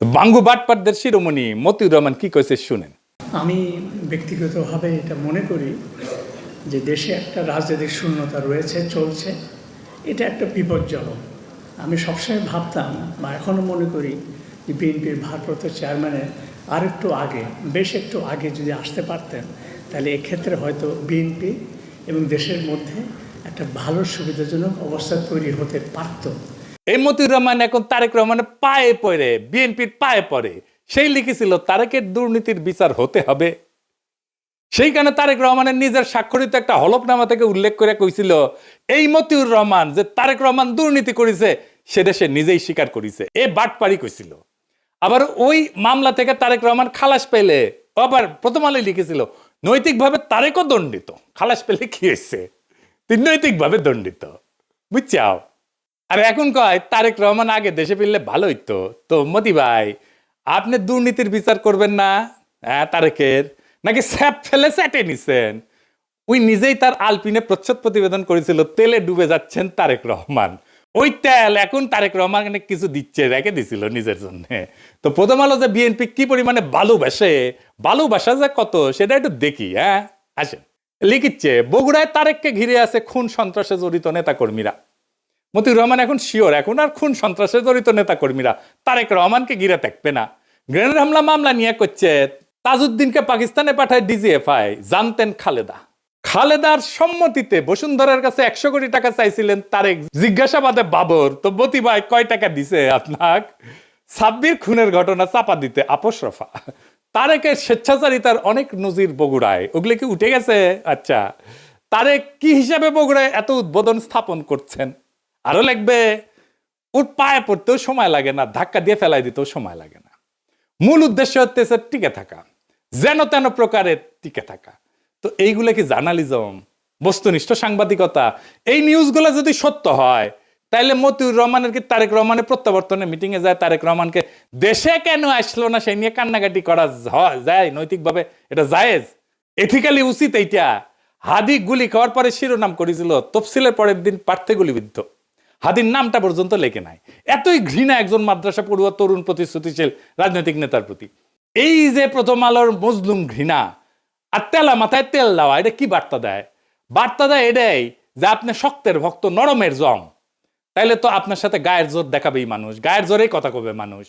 বাঙ্গু বাটপাটদের শিরোমণি মতিউর রহমান কি কইছে শুনেন। আমি ব্যক্তিগতভাবে এটা মনে করি যে দেশে একটা রাজনৈতিক শূন্যতা রয়েছে, চলছে। এটা একটা বিপজ্জনক। আমি সবসময় ভাবতাম বা এখনও মনে করি যে বিএনপির ভারপ্রাপ্ত চেয়ারম্যানের আর একটু আগে, বেশ একটু আগে যদি আসতে পারতেন, তাহলে এক্ষেত্রে হয়তো বিএনপি এবং দেশের মধ্যে একটা ভালো সুবিধাজনক অবস্থা তৈরি হতে পারতো। এই মতিউর রহমান এখন তারেক রহমানের পায়ে পড়ে, বিএনপির পায়ে পড়ে। সেই লিখেছিল, তারেকের দুর্নীতির বিচার হতে হবে। সেইখানে তারেক রহমানের নিজের স্বাক্ষরিত একটা হলফনামা থেকে উল্লেখ করে কইছিল, এই মতিউর রহমান যে তারেক রহমান দুর্নীতি করেছে, সেটা সে নিজেই স্বীকার করেছে। এ বাটপাড়ি কইছিল। আবার ওই মামলা থেকে তারেক রহমান খালাস পেলে আবার প্রথম আলোয় লিখেছিল, নৈতিকভাবে তারেকও দণ্ডিত। খালাস পেলে কি হয়েছে? তুই নৈতিকভাবে দণ্ডিত। বুঝছাও? আর এখন কয়, তারেক রহমান আগে দেশে ফিরলে ভালো হইতো। তো মতি ভাই, আপনি দুর্নীতির বিচার করবেন না হ্যাঁ তারেকের? নাকি স্যাপ ফেলে স্যাটে নিছেন? ওই নিজেই তার আলপিনে প্রচ্ছদ প্রতিবেদন করেছিল, তেলে ডুবে যাচ্ছেন তারেক রহমান। ওই তেল এখন তারেক রহমান কিছু দিচ্ছে, রেখে দিছিল নিজের জন্য। তো প্রথম আলো যে বিএনপি কি পরিমাণে ভালোবাসে, ভালোবাসা যে কত, সেটা একটু দেখি হ্যাঁ? আসেন। লিখিচ্ছে, বগুড়ায় তারেককে ঘিরে আছে খুন সন্ত্রাসে জড়িত নেতাকর্মীরা। মতিউর রহমান এখন শিওর, এখন আর খুন সন্ত্রাসে জড়িত নেতা কর্মীরা তারেক রহমানকে ঘিরে থাকবে না। গ্রেনেড হামলা মামলা নিয়ে করছে তাজউদ্দিনকে পাকিস্তানে পাঠায় ডিজিএফআই, জানতেন খালেদা। খালেদার সম্মতিতে বসুন্ধরার কাছে একশো কোটি টাকা চাইছিলেন তারেক। জিজ্ঞাসাবাদে বাবর, তো মতি ভাই, কয় টাকা দিছে আপনার সাব্বির খুনের ঘটনা চাপা দিতে আপোষ রফা। তারেকের স্বেচ্ছাচারিতার অনেক নজির বগুড়ায়। ওগুলো কি উঠে গেছে? আচ্ছা। তারেক কি হিসাবে বগুড়ায় এত উদ্বোধন স্থাপন করছেন? আরও লাগবে ওর পায়ে পড়তেও সময় লাগে না, ধাক্কা দিয়ে ফেলাই দিতেও সময় লাগে না। মূল উদ্দেশ্য হচ্ছে টিকে থাকা, যেন তেন প্রকারে টিকে থাকা। তো এইগুলো কি জার্নালিজম, বস্তুনিষ্ঠ সাংবাদিকতা? এই নিউজগুলো যদি সত্য হয়, তাইলে মতিউর রহমানের কি তারেক রহমানের প্রত্যাবর্তনের মিটিং এ যায়? তারেক রহমানকে দেশে কেন আসলো না? সেই নিয়ে কান্নাকাটি করা যায় নৈতিকভাবে, এটা জায়েজ? এথিক্যালি উচিত এইটা। হাদি গুলি খাওয়ার পরে শিরোনাম করেছিল, তফসিলের পরের দিন পার্থে গুলিবিদ্ধ। হাদির নামটা পর্যন্ত লেখে নাই। এতই ঘৃণা একজন মাদ্রাসা পড়ুয়া, তরুণ, প্রতিশ্রুতিশীল, রাজনৈতিক নেতার প্রতি। এই যে প্রথম আলোর মজলুম ঘৃণা, আর তেলা মাথায় তেল দেওয়া, এটা কি বার্তা দেয়? বার্তা দেয় এটাই যে আপনি শক্তের ভক্ত, নরমের জং তাইলে তো আপনার সাথে গায়ের জোর দেখাবেই মানুষ, গায়ের জোরেই কথা কবে মানুষ?